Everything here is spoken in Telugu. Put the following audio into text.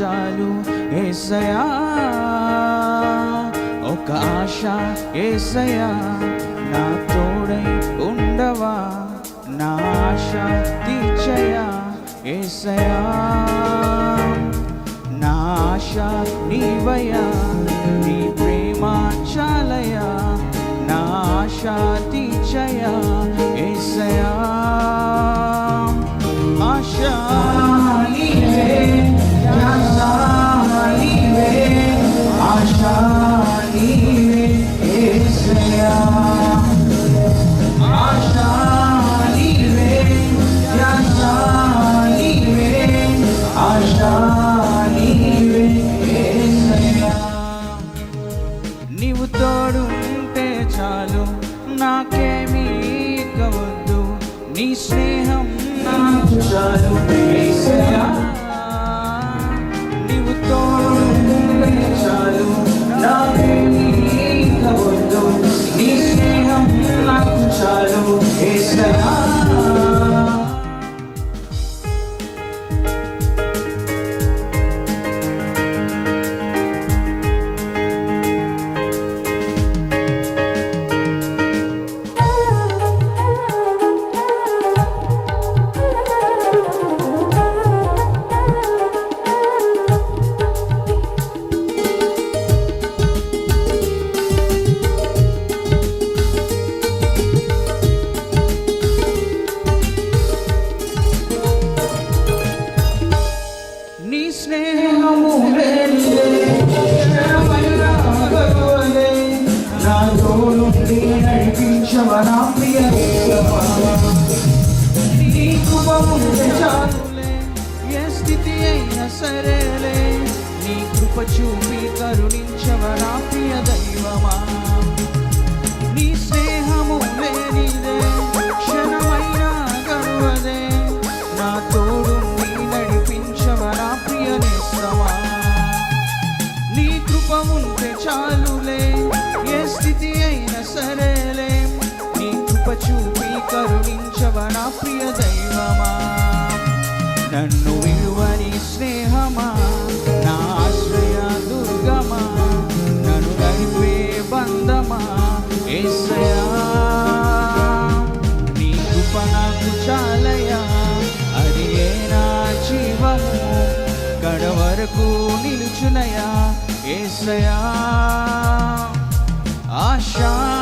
చాలు ఏసయా? ఒక ఆశ ఏసయా? నా తోడై ఉండవా? నా ఆశ తీర్చయా? ఏసయా? నా ఆశ నీవయా? నీ ప్రేమ చాలయా? నా ఆశ తీర్చయా? ఏసయా? నీవు తోడుంటే చాలు. నాకేమీ కవద్దు నీ స్నేహం నాకు చాలు. సరేలే. నీ కృప చూపి కరుణించవరా ప్రియ దైవమా? నీ స్నేహము చాలులే ఏ స్థితి అయినా సరేలే. నీ కృప చూపి కరుణించవ నా ప్రియ దైవమా? నన్ను విలువని స్నేహమా? నా ఆశ్రయ దుర్గమా? నన్ను నడిపే బంధమా? ఏసయా నీ కృప నాకు చాలయా అది ఏ నా జీవము? కడ వరకు నిలుచునయా ఏసయా ఆశా.